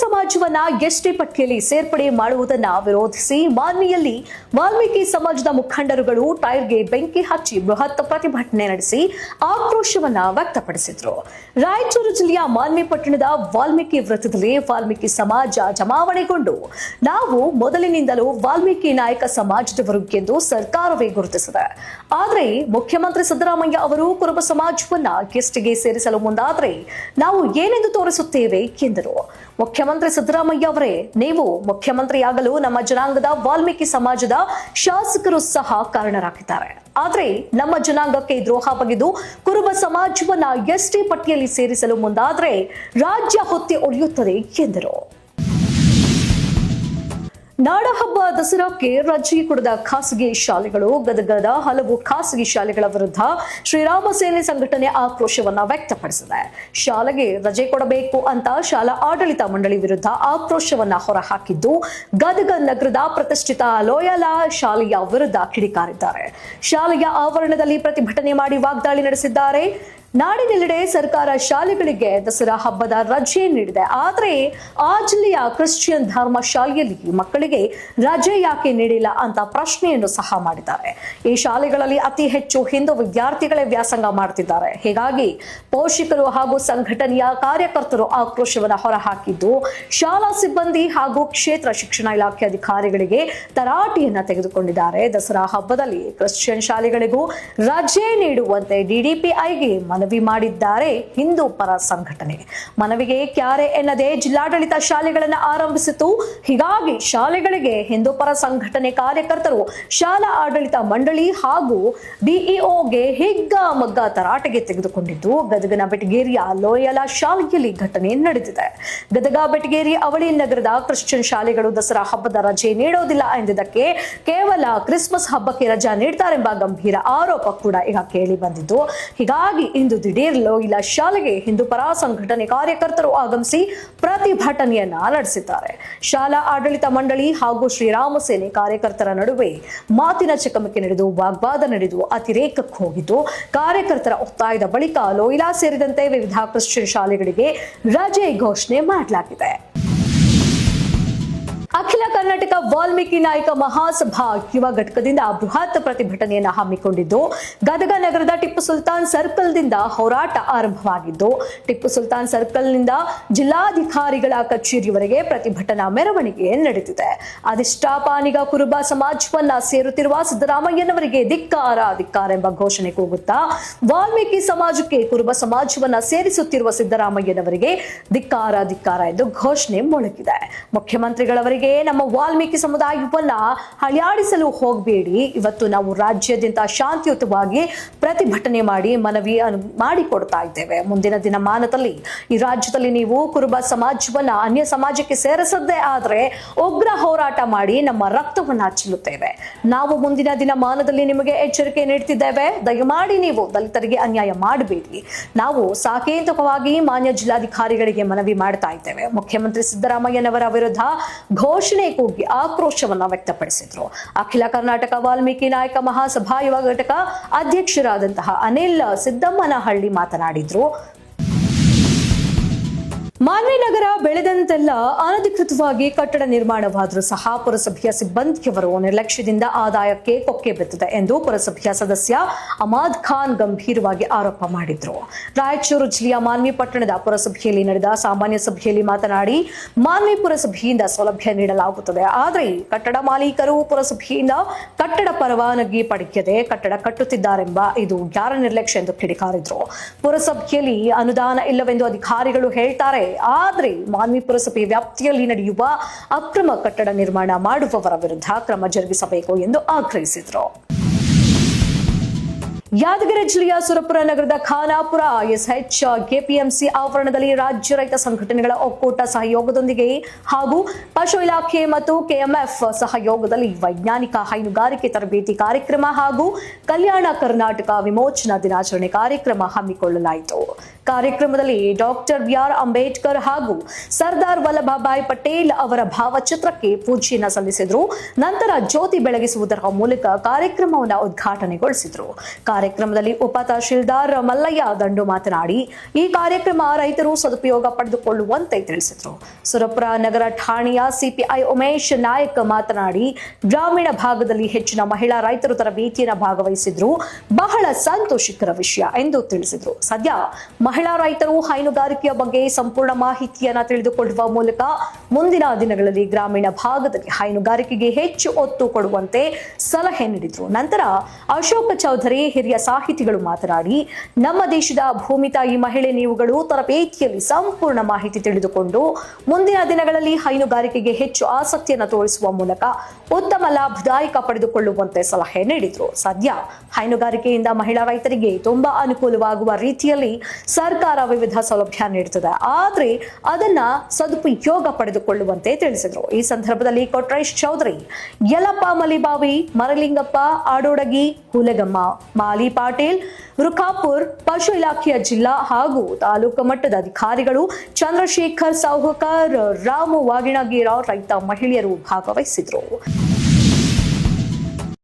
ಸಮಾಜವನ್ನ ಎಷ್ಟೇ ಪಟ್ಟಿಯಲ್ಲಿ ಸೇರ್ಪಡೆ ಮಾಡುವುದನ್ನ ವಿರೋಧಿಸಿ ಮಾನ್ವಿಯಲ್ಲಿ ವಾಲ್ಮೀಕಿ ಸಮಾಜದ ಮುಖಂಡರುಗಳು ಟೈರ್ಗೆ ಬೆಂಕಿ ಹಚ್ಚಿ ಬೃಹತ್ ಪ್ರತಿಭಟನೆ ನಡೆಸಿ ಆಕ್ರೋಶವನ್ನ ವ್ಯಕ್ತಪಡಿಸಿದ್ರು. ರಾಯಚೂರು ಜಿಲ್ಲೆಯ ಮಾನ್ವಿ ಪಟ್ಟಣದ ವಾಲ್ಮೀಕಿ ವೃತ್ತದಲ್ಲಿ ವಾಲ್ಮೀಕಿ ಸಮಾಜ ಜಮಾವಣೆಗೊಂಡು ನಾವು ಮೊದಲಿನಿಂದಲೂ ವಾಲ್ಮೀಕಿ ನಾಯಕ ಸಮಾಜದವರು ಎಂದು ಸರ್ಕಾರವೇ ಗುರುತಿಸಿದೆ. ಆದರೆ ಮುಖ್ಯಮಂತ್ರಿ ಸಿದ್ದರಾಮಯ್ಯ ಅವರು ಕುರುಬ ಸಮಾಜವನ್ನ ಗೆಸ್ಟ್ಗೆ ಸೇರಿಸಲು ಮುಂದಾದರೆ ನಾವು ಏನೆಂದು ತೋರಿಸುತ್ತೇವೆ ಎಂದರು. ಮುಖ್ಯಮಂತ್ರಿ ಸಿದ್ದರಾಮಯ್ಯ ಅವರೇ, ನೀವು ಮುಖ್ಯಮಂತ್ರಿಯಾಗಲು ನಮ್ಮ ಜನಾಂಗದ ವಾಲ್ಮೀಕಿ ಸಮಾಜದ ಶಾಸಕರು ಸಹ ಕಾರಣರಾಗಿದ್ದಾರೆ. ಆದರೆ ನಮ್ಮ ಜನಾಂಗಕ್ಕೆ ದ್ರೋಹ ಬಗೆದು ಕುರುಬ ಸಮಾಜವನ್ನ ಎಸ್ಟಿ ಪಟ್ಟಿಯಲ್ಲಿ ಸೇರಿಸಲು ಮುಂದಾದ್ರೆ ರಾಜ್ಯ ಹೊತ್ತಿ ಉಳಿಯುತ್ತದೆ ಎಂದರು. ನಾಡಹಬ್ಬ ದಸರಾಕ್ಕೆ ರಜೆ ಕೊಡದ ಖಾಸಗಿ ಶಾಲೆಗಳು, ಗದಗದ ಹಲವು ಖಾಸಗಿ ಶಾಲೆಗಳ ವಿರುದ್ಧ ಶ್ರೀರಾಮ ಸೇನೆ ಸಂಘಟನೆ ಆಕ್ರೋಶವನ್ನ ವ್ಯಕ್ತಪಡಿಸಿದೆ. ಶಾಲೆಗೆ ರಜೆ ಕೊಡಬೇಕು ಅಂತ ಶಾಲಾ ಆಡಳಿತ ಮಂಡಳಿ ವಿರುದ್ಧ ಆಕ್ರೋಶವನ್ನ ಹೊರಹಾಕಿದ್ದು, ಗದಗ ನಗರದ ಪ್ರತಿಷ್ಠಿತ ಲೋಯಲಾ ಶಾಲೆಯ ವಿರುದ್ಧ ಕಿಡಿಕಾರಿದ್ದಾರೆ. ಶಾಲೆಯ ಆವರಣದಲ್ಲಿ ಪ್ರತಿಭಟನೆ ಮಾಡಿ ವಾಗ್ದಾಳಿ ನಡೆಸಿದ್ದಾರೆ. ನಾಡಿನೆಲ್ಲೆಡೆ ಸರ್ಕಾರ ಶಾಲೆಗಳಿಗೆ ದಸರಾ ಹಬ್ಬದ ರಜೆ ನೀಡಿದೆ. ಆದರೆ ಆ ಜಿಲ್ಲೆಯ ಕ್ರಿಶ್ಚಿಯನ್ ಧರ್ಮ ಶಾಲೆಯಲ್ಲಿ ಮಕ್ಕಳಿಗೆ ರಜೆ ಯಾಕೆ ನೀಡಿಲ್ಲ ಅಂತ ಪ್ರಶ್ನೆಯನ್ನು ಸಹ ಮಾಡಿದ್ದಾರೆ. ಈ ಶಾಲೆಗಳಲ್ಲಿ ಅತಿ ಹೆಚ್ಚು ಹಿಂದೂ ವಿದ್ಯಾರ್ಥಿಗಳೇ ವ್ಯಾಸಂಗ ಮಾಡುತ್ತಿದ್ದಾರೆ ಹೀಗಾಗಿ ಪೋಷಕರು ಹಾಗೂ ಸಂಘಟನೆಯ ಕಾರ್ಯಕರ್ತರು ಆಕ್ರೋಶವನ್ನು ಹೊರಹಾಕಿದ್ದು, ಶಾಲಾ ಸಿಬ್ಬಂದಿ ಹಾಗೂ ಕ್ಷೇತ್ರ ಶಿಕ್ಷಣ ಇಲಾಖೆ ಅಧಿಕಾರಿಗಳಿಗೆ ತರಾಟೆಯನ್ನ ತೆಗೆದುಕೊಂಡಿದ್ದಾರೆ. ದಸರಾ ಹಬ್ಬದಲ್ಲಿ ಕ್ರಿಶ್ಚಿಯನ್ ಶಾಲೆಗಳಿಗೂ ರಜೆ ನೀಡುವಂತೆ ಡಿಡಿಪಿಐಗೆ ಮನವಿ ಮಾಡಿದ್ದಾರೆ ಹಿಂದೂ ಪರ ಸಂಘಟನೆ. ಮನವಿಗೆ ಕ್ಯಾರೆ ಎನ್ನದೆ ಜಿಲ್ಲಾಡಳಿತ ಶಾಲೆಗಳನ್ನು ಆರಂಭಿಸಿತು. ಹೀಗಾಗಿ ಶಾಲೆಗಳಿಗೆ ಹಿಂದೂ ಪರ ಸಂಘಟನೆ ಕಾರ್ಯಕರ್ತರು, ಶಾಲಾ ಆಡಳಿತ ಮಂಡಳಿ ಹಾಗೂ ಬಿಇಒಗೆ ಹಿಗ್ಗ ಮಗ್ಗ ತರಾಟೆಗೆ ತೆಗೆದುಕೊಂಡಿದ್ದು, ಗದಗನ ಬೆಟಗೇರಿಯ ಲೋಯಲ ಶಾಲೆಯಲ್ಲಿ ಘಟನೆ ನಡೆದಿದೆ. ಗದಗ ಬೆಟಗೇರಿ ಅವಳಿ ನಗರದ ಕ್ರಿಶ್ಚಿಯನ್ ಶಾಲೆಗಳು ದಸರಾ ಹಬ್ಬದ ರಜೆ ನೀಡೋದಿಲ್ಲ ಎಂದಿದ್ದಕ್ಕೆ ಕೇವಲ ಕ್ರಿಸ್ಮಸ್ ಹಬ್ಬಕ್ಕೆ ರಜಾ ನೀಡ್ತಾರೆಂಬ ಗಂಭೀರ ಆರೋಪ ಕೂಡ ಈಗ ಕೇಳಿ ಬಂದಿದ್ದು. ಹೀಗಾಗಿ ಇಂದು ದಿಢೀರ್ ಇಲ್ಲ ಶಾಲೆಗೆ ಹಿಂದೂ ಪರ ಸಂಘಟನೆ ಕಾರ್ಯಕರ್ತರು ಆಗಮಿಸಿ ಪ್ರತಿಭಟನೆಯನ್ನ ನಡೆಸಿದ್ದಾರೆ. ಶಾಲಾ ಆಡಳಿತ ಮಂಡಳಿ ಹಾಗೂ ಶ್ರೀರಾಮ ಸೇನೆ ಕಾರ್ಯಕರ್ತರ ನಡುವೆ ಮಾತಿನ ಚಕಮಕಿ ನಡೆದು, ವಾಗ್ವಾದ ನಡೆದು ಅತಿರೇಕಕ್ಕೆ ಹೋಗಿದ್ದು, ಕಾರ್ಯಕರ್ತರ ಒತ್ತಾಯದ ಬಳಿಕ ಲೋಯಿಲಾ ಸೇರಿದಂತೆ ವಿವಿಧ ಕ್ರಿಶ್ಚಿಯನ್ ಶಾಲೆಗಳಿಗೆ ರಜೆ ಘೋಷಣೆ ಮಾಡಲಾಗಿದೆ. ಅಖಿಲ ಕರ್ನಾಟಕ ವಾಲ್ಮೀಕಿ ನಾಯಕ ಮಹಾಸಭಾ ಯುವ ಘಟಕದಿಂದ ಬೃಹತ್ ಪ್ರತಿಭಟನೆಯನ್ನು ಹಮ್ಮಿಕೊಂಡಿದ್ದು, ಗದಗ ನಗರದ ಟಿಪ್ಪು ಸುಲ್ತಾನ್ ಸರ್ಕಲ್ದಿಂದ ಹೋರಾಟ ಆರಂಭವಾಗಿದ್ದು, ಟಿಪ್ಪು ಸುಲ್ತಾನ್ ಸರ್ಕಲ್ನಿಂದ ಜಿಲ್ಲಾಧಿಕಾರಿಗಳ ಕಚೇರಿವರೆಗೆ ಪ್ರತಿಭಟನಾ ಮೆರವಣಿಗೆ ನಡೆದಿದೆ. ಅಧಿಷ್ಠಾಪಾನಿಗ ಕುರುಬ ಸಮಾಜವನ್ನ ಸೇರುತ್ತಿರುವ ಸಿದ್ದರಾಮಯ್ಯನವರಿಗೆ ಧಿಕ್ಕಾರ ಧಿಕ್ಕಾರ ಎಂಬ ಘೋಷಣೆ ಕೂಗುತ್ತಾ, ವಾಲ್ಮೀಕಿ ಸಮಾಜಕ್ಕೆ ಕುರುಬ ಸಮಾಜವನ್ನ ಸೇರಿಸುತ್ತಿರುವ ಸಿದ್ದರಾಮಯ್ಯನವರಿಗೆ ಧಿಕ್ಕಾರ ಧಿಕ್ಕಾರ ಎಂದು ಘೋಷಣೆ ಮೊಳಗಿದೆ. ಮುಖ್ಯಮಂತ್ರಿಗಳವರಿಗೆ ನಮ್ಮ ವಾಲ್ಮೀಕಿ ಸಮುದಾಯವನ್ನ ಹಳಿಯಾಡಿಸಲು ಹೋಗಬೇಡಿ. ಇವತ್ತು ನಾವು ರಾಜ್ಯಾದ್ಯಂತ ಶಾಂತಿಯುತವಾಗಿ ಪ್ರತಿಭಟನೆ ಮಾಡಿ ಮನವಿ ಮಾಡಿಕೊಡ್ತಾ ಇದ್ದೇವೆ. ಮುಂದಿನ ದಿನಮಾನದಲ್ಲಿ ಈ ರಾಜ್ಯದಲ್ಲಿ ನೀವು ಕುರುಬ ಸಮಾಜವನ್ನ ಅನ್ಯ ಸಮಾಜಕ್ಕೆ ಸೇರಿಸದ್ದೇ ಆದ್ರೆ ಉಗ್ರ ಹೋರಾಟ ಮಾಡಿ ನಮ್ಮ ರಕ್ತವನ್ನ ಚೆಲ್ಲುತ್ತೇವೆ. ನಾವು ಮುಂದಿನ ದಿನಮಾನದಲ್ಲಿ ನಿಮಗೆ ಎಚ್ಚರಿಕೆ ನೀಡ್ತಿದ್ದೇವೆ. ದಯಮಾಡಿ ನೀವು ದಲಿತರಿಗೆ ಅನ್ಯಾಯ ಮಾಡಬೇಡಿ. ನಾವು ಸಾಕೇತಕವಾಗಿ ಮಾನ್ಯ ಜಿಲ್ಲಾಧಿಕಾರಿಗಳಿಗೆ ಮನವಿ ಮಾಡ್ತಾ ಇದ್ದೇವೆ. ಮುಖ್ಯಮಂತ್ರಿ ಸಿದ್ದರಾಮಯ್ಯನವರ ವಿರುದ್ಧ ಘೋಷಣೆ ಕೂಗಿ ಆಕ್ರೋಶವನ್ನ ವ್ಯಕ್ತಪಡಿಸಿದ್ರು. ಅಖಿಲ ಕರ್ನಾಟಕ ವಾಲ್ಮೀಕಿ ನಾಯಕ ಮಹಾಸಭಾ ಯುವ ಘಟಕ ಅಧ್ಯಕ್ಷರಾದಂತಹ ಅನಿಲ್ ಸಿದ್ದಮ್ಮನಹಳ್ಳಿ ಮಾತನಾಡಿದ್ರು. ಮಾನ್ವಿ ನಗರ ಬೆಳೆದಂತೆಲ್ಲ ಅನಧಿಕೃತವಾಗಿ ಕಟ್ಟಡ ನಿರ್ಮಾಣವಾದರೂ ಸಹ ಪುರಸಭೆಯ ಸಿಬ್ಬಂದಿಯವರು ನಿರ್ಲಕ್ಷ್ಯದಿಂದ ಆದಾಯಕ್ಕೆ ಕೊಕ್ಕೆ ಬಿದ್ದಿದೆ ಎಂದು ಪುರಸಭೆಯ ಸದಸ್ಯ ಅಮಾದ್ ಖಾನ್ ಗಂಭೀರವಾಗಿ ಆರೋಪ ಮಾಡಿದ್ರು. ರಾಯಚೂರು ಜಿಲ್ಲೆಯ ಮಾನ್ವಿ ಪಟ್ಟಣದ ಪುರಸಭೆಯಲ್ಲಿ ನಡೆದ ಸಾಮಾನ್ಯ ಸಭೆಯಲ್ಲಿ ಮಾತನಾಡಿ, ಮಾನ್ವಿ ಪುರಸಭೆಯಿಂದ ಸೌಲಭ್ಯ ನೀಡಲಾಗುತ್ತದೆ. ಆದರೆ ಕಟ್ಟಡ ಮಾಲೀಕರು ಪುರಸಭೆಯಿಂದ ಕಟ್ಟಡ ಪರವಾನಗಿ ಪಡೆಯದೆ ಕಟ್ಟಡ ಕಟ್ಟುತ್ತಿದ್ದಾರೆಂಬ ಇದು ಯಾರ ನಿರ್ಲಕ್ಷ್ಯ ಎಂದು ಕಿಡಿಕಾರಿದ್ರು. ಪುರಸಭೆಯಲ್ಲಿ ಅನುದಾನ ಇಲ್ಲವೆಂದು ಅಧಿಕಾರಿಗಳು ಹೇಳ್ತಾರೆ. ಆದ್ರೆ ಮಾನ್ವಿ ಪುರಸಭೆ ವ್ಯಾಪ್ತಿಯಲ್ಲಿ ನಡೆಯುವ ಅಕ್ರಮ ಕಟ್ಟಡ ನಿರ್ಮಾಣ ಮಾಡುವವರ ವಿರುದ್ಧ ಕ್ರಮ ಜರುಗಿಸಬೇಕು ಎಂದು ಆಗ್ರಹಿಸಿದರು. ಯಾದಗಿರಿ ಜಿಲ್ಲೆಯ ಸುರಪುರ ನಗರದ ಖಾನಾಪುರ ಎಸ್ಎಚ್ ಕೆಪಿಎಂಸಿ ಆವರಣದಲ್ಲಿ ರಾಜ್ಯ ರೈತ ಸಂಘಟನೆಗಳ ಒಕ್ಕೂಟ ಸಹಯೋಗದೊಂದಿಗೆ ಹಾಗೂ ಪಶು ಇಲಾಖೆ ಮತ್ತು ಕೆಎಂಎಫ್ ಸಹಯೋಗದಲ್ಲಿ ವೈಜ್ಞಾನಿಕ ಹೈನುಗಾರಿಕೆ ತರಬೇತಿ ಕಾರ್ಯಕ್ರಮ ಹಾಗೂ ಕಲ್ಯಾಣ ಕರ್ನಾಟಕ ವಿಮೋಚನಾ ದಿನಾಚರಣೆ ಕಾರ್ಯಕ್ರಮ ಹಮ್ಮಿಕೊಳ್ಳಲಾಯಿತು. ಕಾರ್ಯಕ್ರಮದಲ್ಲಿ ಡಾಕ್ಟರ್ ಬಿಆರ್ ಅಂಬೇಡ್ಕರ್ ಹಾಗೂ ಸರ್ದಾರ್ ವಲ್ಲಭಭಾಯ್ ಪಟೇಲ್ ಅವರ ಭಾವಚಿತ್ರಕ್ಕೆ ಪೂಜೆಯನ್ನು ಸಲ್ಲಿಸಿದರು. ನಂತರ ಜ್ಯೋತಿ ಬೆಳಗಿಸುವುದರ ಮೂಲಕ ಕಾರ್ಯಕ್ರಮವನ್ನು ಉದ್ಘಾಟನೆಗೊಳಿಸಿದ್ರು. ಕಾರ್ಯಕ್ರಮದಲ್ಲಿ ಉಪ ತಹಶೀಲ್ದಾರ್ ಮಲ್ಲಯ್ಯ ದಂಡು ಮಾತನಾಡಿ, ಈ ಕಾರ್ಯಕ್ರಮ ರೈತರು ಸದುಪಯೋಗ ಪಡೆದುಕೊಳ್ಳುವಂತೆ ತಿಳಿಸಿದರು. ಸುರಪುರ ನಗರ ಠಾಣೆಯ ಸಿಪಿಐ ಉಮೇಶ್ ನಾಯಕ್ ಮಾತನಾಡಿ, ಗ್ರಾಮೀಣ ಭಾಗದಲ್ಲಿ ಹೆಚ್ಚಿನ ಮಹಿಳಾ ರೈತರು ತರಬೇತಿಯನ್ನು ಭಾಗವಹಿಸಿದ್ರು. ಬಹಳ ಸಂತೋಷಕರ ವಿಷಯ ಎಂದು ತಿಳಿಸಿದರು. ಸದ್ಯ ಮಹಿಳಾ ರೈತರು ಹೈನುಗಾರಿಕೆಯ ಬಗ್ಗೆ ಸಂಪೂರ್ಣ ಮಾಹಿತಿಯನ್ನು ತಿಳಿದುಕೊಳ್ಳುವ ಮೂಲಕ ಮುಂದಿನ ದಿನಗಳಲ್ಲಿ ಗ್ರಾಮೀಣ ಭಾಗದಲ್ಲಿ ಹೈನುಗಾರಿಕೆಗೆ ಹೆಚ್ಚು ಒತ್ತು ಕೊಡುವಂತೆ ಸಲಹೆ ನೀಡಿದರು. ನಂತರ ಅಶೋಕ ಚೌಧರಿ, ಹಿರಿಯ ಸಾಹಿತಿಗಳು ಮಾತನಾಡಿ, ನಮ್ಮ ದೇಶದ ಭೂಮಿ ತಾಯಿ ಮಹಿಳೆ ನೀವುಗಳು ತರಬೇತಿಯಲ್ಲಿ ಸಂಪೂರ್ಣ ಮಾಹಿತಿ ತಿಳಿದುಕೊಂಡು ಮುಂದಿನ ದಿನಗಳಲ್ಲಿ ಹೈನುಗಾರಿಕೆಗೆ ಹೆಚ್ಚು ಆಸಕ್ತಿಯನ್ನು ತೋರಿಸುವ ಮೂಲಕ ಉತ್ತಮ ಲಾಭದಾಯಕ ಪಡೆದುಕೊಳ್ಳುವಂತೆ ಸಲಹೆ ನೀಡಿದರು. ಸದ್ಯ ಹೈನುಗಾರಿಕೆಯಿಂದ ಮಹಿಳಾ ರೈತರಿಗೆ ತುಂಬಾ ಅನುಕೂಲವಾಗುವ ರೀತಿಯಲ್ಲಿ ಸರ್ಕಾರ ವಿವಿಧ ಸೌಲಭ್ಯ ನೀಡುತ್ತದೆ ಆದರೆ ಅದನ್ನ ಸದುಪಯೋಗ ಪಡೆದುಕೊಳ್ಳುವಂತೆ ತಿಳಿಸಿದರು. ಈ ಸಂದರ್ಭದಲ್ಲಿ ಕೊಟ್ರೇಶ್ ಚೌಧರಿ ಯಲಪ್ಪ ಮಲಿಬಾವಿ, ಮರಲಿಂಗಪ್ಪ, ಆಡೋಡಗಿ, ಹುಲಗಮ್ಮ, ಮಾಲಿ ಪಾಟೀಲ್, ರುಖಾಪುರ್, ಪಶು ಇಲಾಖೆಯ ಜಿಲ್ಲಾ ಹಾಗೂ ತಾಲೂಕು ಮಟ್ಟದ ಅಧಿಕಾರಿಗಳು ಚಂದ್ರಶೇಖರ್ ಸಾಹುಕಾರ್ ರಾಮು ವಾಗಿಣಗೇರ ರೈತ ಮಹಿಳೆಯರು ಭಾಗವಹಿಸಿದರು.